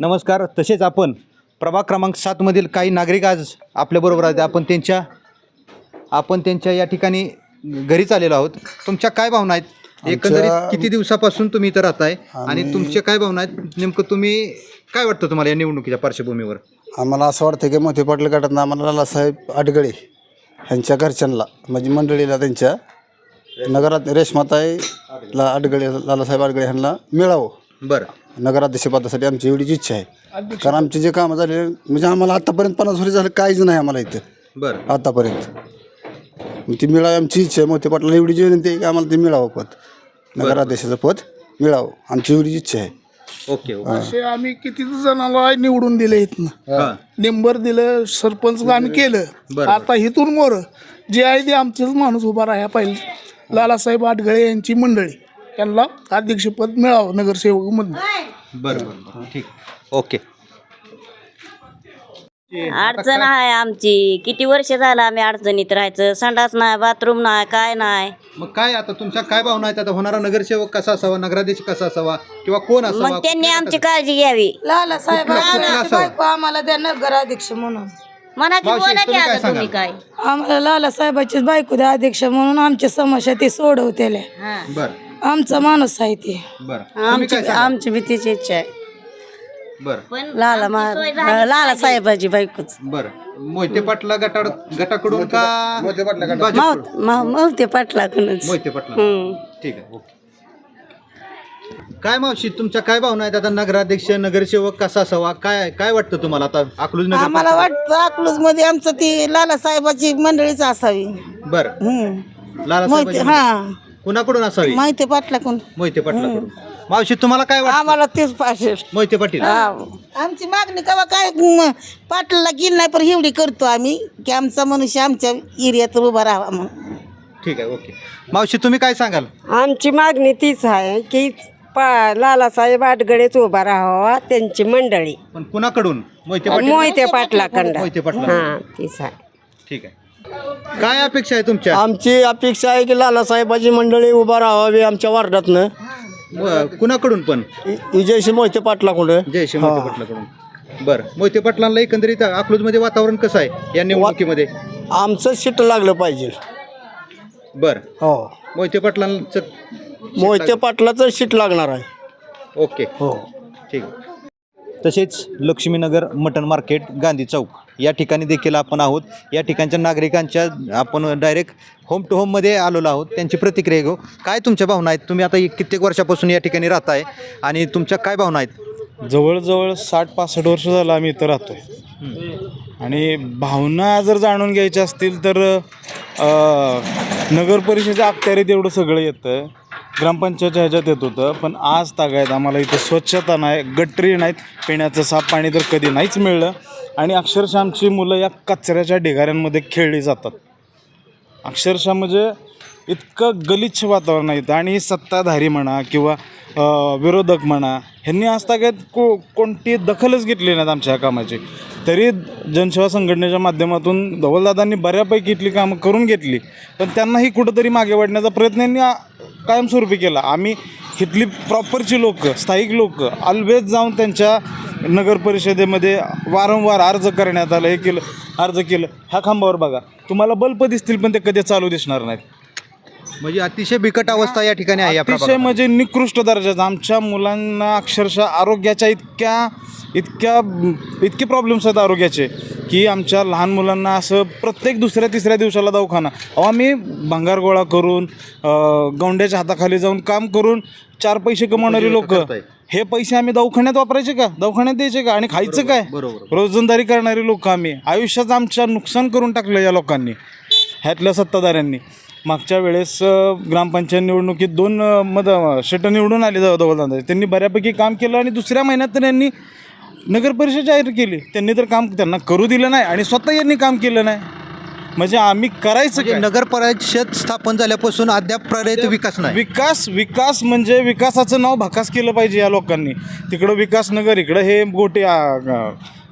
नमस्कार तसेच आपण प्रभाग क्रमांक सातमधील काही नागरिक आज आपल्याबरोबर आहेत. आपण त्यांच्या आपण त्यांच्या या ठिकाणी घरीच आलेलो आहोत. तुमच्या काय भावना आहेत? एकंदरीत किती दिवसापासून तुम्ही इथं राहताय? आणि तुमच्या काय भावना आहेत? नेमकं तुम्ही काय वाटतं तुम्हाला या निवडणुकीच्या पार्श्वभूमीवर? आम्हाला असं वाटतं की मोठे पाटील गटातनं आम्हाला लालासाहेब आडगळे यांच्या घरच्यांना म्हणजे मंडळीला त्यांच्या नगरात रेशमाताईला आडगळे लालासाहेब आडगळे यांना मिळावं. बरं. नगराध्यक्षपदासाठी आमची एवढीच इच्छा आहे. कारण आमचे जे कामं झाले म्हणजे आम्हाला आतापर्यंत पन्नास वर्ष झालं काहीच नाही आम्हाला इथं. बरं. आतापर्यंत. मग ती मिळावी आमची इच्छा आहे. मोठे पाटलाला एवढी जी विनंती आहे की आम्हाला ते मिळावं पद. नगराध्यक्षाचं पद मिळावं. आमची एवढीच इच्छा आहे. Okay okay. असे आम्ही किती जणांना निवडून दिले इथनं. हां. नेंबर दिलं सरपंच आम्ही केलं. बरं. आता इथून मोर. जे आहे ते आमचेच माणूस उभा राहा पाहिजे. लालासाहेब आटगळे यांची मंडळी. यांना अध्यक्षपद मिळावं नगरसेवक मधून बरं बरं बरं. ठीक. ओके. अडचण आहे आमची. किती वर्ष झालं आम्ही अडचणीत राहायचं? संडास नाही बाथरूम नाही काय नाही. मग काय आता? तुमच्या काय भावना आहेत? आता होणारा नगरसेवक कसा असावा? नगराध्यक्ष कसा असावा? किंवा कोण असावा? मग त्यांनी आमची काळजी घ्यावी. लाला साहेब कुठला- कुठला आमची असावा? बायको आम्हाला द्या नगराध्यक्ष म्हणून. म्हणा की मावशी, बोला की तुम्ही काय आता तुम्ही सांगाल? काय? आम्हाला लाला साहेबाचीच बायको द्या अध्यक्ष म्हणून आमच्या समस्या ते सोडवतेल्या हा. बरं. आमचा माणूस आहे ते. बरं. तुम्ही काय सांगाल? आमची भीतीची इच्छा आहे. बरं. लाला आमची लाला साहेबाची बायकोच. बरं. मोहिते पाटला गटाड गटाकडून का भाजपकडून? मग ते पाटलाकडूनच. मोहिते पाटला. ठीक आहे ओके. काय मावशी तुमच्या काय भावना आहेत? आता नगराध्यक्ष नगरसेवक कसा असावा? काय काय वाटतं तुम्हाला? आता अकलूज नगर आम्हाला वाटतं अकलूजमध्ये आमचं ती लाला साहेबाची मंडळीच असावी. बरं. लाला मोहिते साहेबांची- हा. कुणाकडून असावी? माहिती पाटलाकडून. मोहिते पाटलाकडून. मावशी तुम्हाला काय वाटतं? आम्हाला तेच पाहिजे. मोहिते पाटील. आमची मागणी कवा काय म, पाटलाला गेली नाही पण एवढी करतो आम्ही की आमचा मनुष्य आमच्या एरियात उभा राहावा म्हणून. ठीक आहे ओके. मावशी तुम्ही काय सांगाल? आमची मागणी तीच आहे की पा लालासाहेब आटगडेच उभा राहावा त्यांची मंडळी. पण कुणाकडून? मोहिते पाटील. मोहिते पाटलाकडं मोहिते पाटला हां तीच आहे. ठीक आहे. काय अपेक्षा आहे तुमच्या? आमची अपेक्षा आहे की लालासाहेबाची मंडळी उभा राहावी आमच्या वार्डातनं. कुणाकडून पण? विजयशी मोहिते पाटलाकडं जयश्री मोहिते पाटलाकडून. बरं. मोहिते पाटलांना एकंदरीत अकलूजमध्ये वातावरण कसं आहे? या निवडणुकीमध्ये? आमचं सीट लागलं पाहिजे. बरं. हो. मोहिते पाटलांचं मोहिते पाटलाचं सीट लागणार आहे. ओके. हो. ठीक तसेच लक्ष्मीनगर मटन मार्केट गांधी चौक. या ठिकाणी देखील आपण आहोत. या ठिकाणच्या नागरिकांच्या आपण डायरेक्ट होम टू होममध्ये आलेलो आहोत. त्यांची प्रतिक्रिया घेऊ. काय तुमच्या भावना आहेत? तुम्ही आता कित्येक वर्षापासून या ठिकाणी राहताय आणि तुमच्या काय भावना आहेत? जवळजवळ साठ पासष्ट वर्ष झालं आम्ही इथं राहतोय. आणि भावना जर जाणून घ्यायच्या असतील तर नगर परिषदेच्या अखत्यारीत एवढं सगळं येतं. ग्रामपंचायतच्या ह्याच्यात येत होतं पण आज तागायत आम्हाला इथं स्वच्छता नाही गटरी नाहीत पिण्याचं साफ पाणी तर कधी नाहीच मिळलं. आणि अक्षरशः आमची मुलं या कचऱ्याच्या ढिगाऱ्यांमध्ये खेळली जातात. अक्षरशः म्हणजे इतकं गलिच्छ वातावरण आहे आणि सत्ताधारी म्हणा किंवा विरोधक म्हणा ह्यांनी आज तागायत को कोणती दखलच घेतली नाहीत आमच्या ह्या कामाची. तरी जनसेवा संघटनेच्या माध्यमातून धवलदादांनी बऱ्यापैकी इथली कामं करून घेतली. पण त्यांनाही कुठंतरी मागे वाढण्याचा प्रयत्न यांनी कायमस्वरूपी केला. आम्ही इथली प्रॉपरची लोक स्थायिक लोक अल्वेज जाऊन त्यांच्या नगर परिषदेमध्ये वारंवार अर्ज करण्यात आलं हे केलं अर्ज केलं. ह्या खांबावर बघा. तुम्हाला बल्ब दिसतील पण ते कधी चालू दिसणार नाहीत. म्हणजे अतिशय बिकट अवस्था या ठिकाणी आहे या अतिशय प्रभागात. म्हणजे निकृष्ट दर्जाचा. आमच्या मुलांना अक्षरशः आरोग्याच्या इतक्या इतक्या इतके प्रॉब्लेम्स आहेत आरोग्याचे की आमच्या लहान मुलांना असं प्रत्येक दुसऱ्या तिसऱ्या दिवसाला दवाखाना. अहो आम्ही भंगार गोळा करून अं, गौंड्याच्या हाताखाली जाऊन काम करून चार पैसे कमावणारी लोक. करताय. हे पैसे आम्ही दवाखान्यात वापरायचे का? दवाखान्यात द्यायचे का? आणि खायचं काय? बरोबर. रोजंदारी करणारी लोक आम्ही. आयुष्याचं आमच्या नुकसान करून टाकलं या लोकांनी. ह्यातल्या सत्ताधाऱ्यांनी. मागच्या वेळेस ग्रामपंचायत निवडणुकीत दोन मत शेट निवडून आले जवळदादा त्यांनी बऱ्यापैकी काम केलं आणि दुसऱ्या महिन्यात तर यांनी नगर परिषद जाहीर केली. त्यांनी तर काम त्यांना करू दिलं नाही आणि स्वतः यांनी काम केलं नाही. म्हणजे आम्ही करायचं म्हणजे? नगर परिषद स्थापन झाल्यापासून अद्याप प्रगत विकास नाही. विकास विकास म्हणजे विकासाचं नाव भकास केलं पाहिजे या लोकांनी. तिकडं विकासनगर इकडं हे गोटे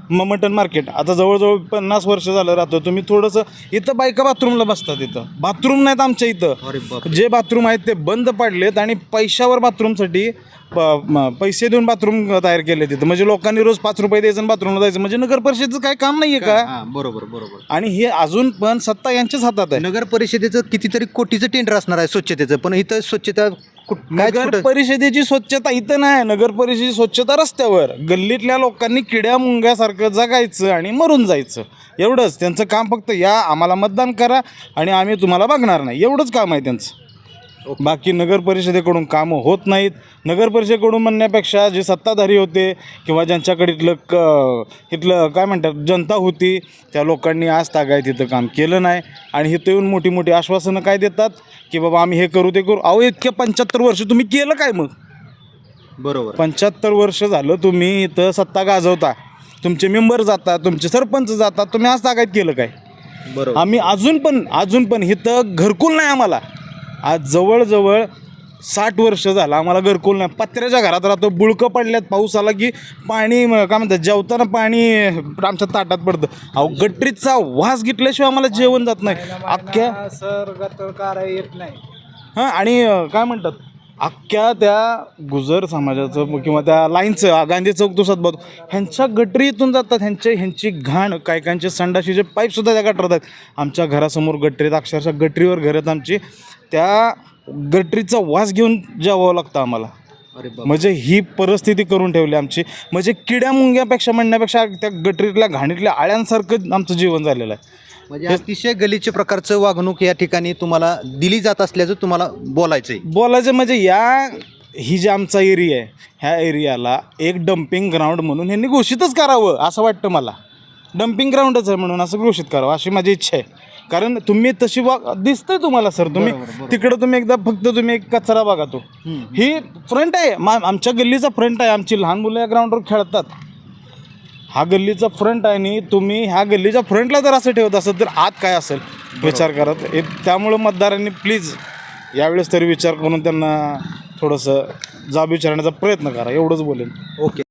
आ, ग- म मटन मार्केट. आता जवळजवळ पन्नास वर्ष झालं राहतो तुम्ही थोडंसं इथं बायका बाथरूमला बसतात इथं. बाथरूम नाहीत आमच्या इथं. जे बाथरूम आहेत ते बंद पाडलेत आणि पैशावर बाथरूमसाठी पैसे देऊन बाथरूम तयार केले तिथं म्हणजे लोकांनी रोज पाच रुपये द्यायचं बाथरूमला जायचं. म्हणजे नगर परिषदेचं काय काम नाही आहे का बरोबर बरोबर. आणि हे अजून पण सत्ता यांच्याच हातात आहे. नगर परिषदेचं कितीतरी कोटीचं टेंडर असणार आहे स्वच्छतेचं. पण इथं स्वच्छता नगर परिषदेची स्वच्छता इथं नाही नगर परिषदेची स्वच्छता रस्त्यावर. गल्लीतल्या लोकांनी किड्या मुंग्यासारखं जगायचं आणि मरून जायचं. एवढंच. त्यांचं काम फक्त या आम्हाला मतदान करा आणि आम्ही तुम्हाला बघणार नाही. एवढंच काम आहे त्यांचं. बाकी नगर परिषदेकडून कामं होत नाहीत. नगर परिषदेकडून म्हणण्यापेक्षा जे सत्ताधारी होते किंवा ज्यांच्याकडे इथलं क इथलं काय म्हणतात जनता होती त्या लोकांनी आज तागाय तिथं काम केलं नाही. आणि इथं येऊन मोठी मोठी आश्वासनं काय देतात? की बाबा आम्ही हे करू ते करू. अहो इतके पंच्याहत्तर वर्ष तुम्ही केलं काय मग? बरोबर. पंच्याहत्तर वर्ष झालं तुम्ही इथं सत्ता गाजवता. तुमचे मेंबर जातात तुमचे सरपंच जातात. तुम्ही आज तागायत केलं काय? बरोबर. आम्ही अजून पण अजून पण इथं घरकुल नाही आम्हाला. आज जवळजवळ साठ वर्ष झालं आम्हाला घरकुल नाही पत्र्याच्या घरात राहतो बुळकं पडल्यात पाऊस आला की पाणी काय म्हणतात जेवताना पाणी आमच्या ताटात पडतं अहो गटरीचा वास घेतल्याशिवाय आम्हाला जेवण जात नाही अख्ख्या हां आणि काय म्हणतात अख्ख्या त्या गुजर समाजाचं किंवा त्या लाईनचं गांधी चौक तो सद्भाव ह्यांच्या गटरीतून जातात ह्यांच्या ह्यांची घाण काय कायचे संडाशीचे पाईपसुद्धा त्या गटरात आहेत. आमच्या घरासमोर गटरीत अक्षरशः गटरीवर घर आहेत आमची. त्या गटरीचा वास घेऊन जेवावं लागतं आम्हाला. म्हणजे ही परिस्थिती करून ठेवली आमची. म्हणजे किड्या मुंग्यापेक्षा म्हणण्यापेक्षा त्या गटरीतल्या घाणीतल्या आळ्यांसारखं आमचं जीवन झालेलं आहे. म्हणजे अतिशय गलिच्छ प्रकारचं वागणूक या ठिकाणी तुम्हाला दिली जात असल्याचं तुम्हाला बोलायचंय. बोलायचं म्हणजे या ही जी आमचा एरिया आहे ह्या एरियाला एक डम्पिंग ग्राउंड म्हणून ह्यांनी घोषितच करावं असं वाटतं मला. डम्पिंग ग्राउंडच आहे म्हणून असं घोषित करावं अशी माझी इच्छा आहे. कारण तुम्ही तशी वा दिसतंय तुम्हाला सर. तुम्ही तिकडं तुम्ही एकदा फक्त तुम्ही एक कचरा बघा तो. ही फ्रंट आहे. मा आमच्या गल्लीचा फ्रंट आहे. आमची लहान मुलं या ग्राउंडवर खेळतात. हा गल्लीचा फ्रंट आहे आणि तुम्ही ह्या गल्लीच्या फ्रंटला जर असं ठेवत असेल तर आत काय असेल? विचार करत हे त्यामुळं मतदारांनी प्लीज यावेळेस तरी विचार करून त्यांना थोडंसं जाब विचारण्याचा प्रयत्न करा. एवढंच बोलेन. ओके.